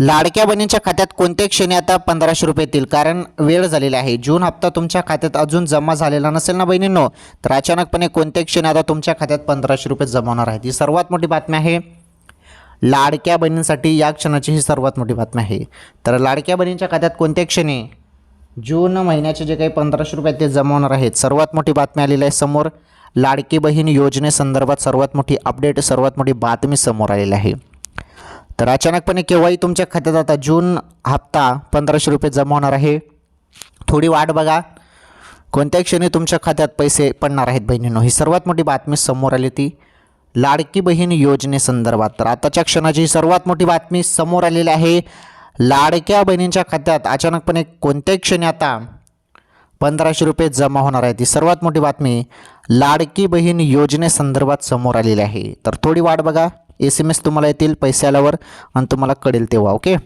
लाडक्या बहिणींच्या खात्यात कोणत्या क्षणी आता पंधराशे रुपये येतील? कारण वेळ झालेला आहे. जून हप्ता तुमच्या खात्यात अजून जमा झालेला नसेल ना बहिणींनो? तर अचानकपणे कोणत्या क्षणी आता तुमच्या खात्यात पंधराशे रुपये जमा होणार आहेत. ही सर्वात मोठी बातमी आहे. लाडक्या बहिणींसाठी या क्षणाची ही सर्वात मोठी बातमी आहे. तर लाडक्या बहिणींच्या खात्यात कोणत्या क्षणी जून महिन्याचे जे काही पंधराशे रुपये ते जमा होणार आहेत. सर्वात मोठी बातमी आलेली आहे समोर. लाडकी बहीण योजनेसंदर्भात सर्वात मोठी अपडेट सर्वात मोठी बातमी समोर आलेली आहे. तर अचानकपणे केव्हाही तुमच्या खात्यात आता जून हप्ता पंधराशे रुपये जमा होणार आहे. थोडी वाट बघा. कोणत्या क्षणी तुमच्या खात्यात पैसे पडणार आहेत बहिणींनो. ही सर्वात मोठी बातमी समोर आली ती लाडकी बहीण योजनेसंदर्भात तर आताच्या क्षणाची ही सर्वात मोठी बातमी समोर आलेली आहे. लाडक्या बहिणींच्या खात्यात अचानकपणे कोणत्याही क्षणी आता पंधराशे रुपये जमा होणार आहे ती सर्वात मोठी बातमी लाडकी बहीण योजनेसंदर्भात समोर आलेली आहे. तर थोडी वाट बघा. एस एम एस तुम्हाला येतील पैसे आल्यावर आणि तुम्हाला कळेल तेव्हा ओके?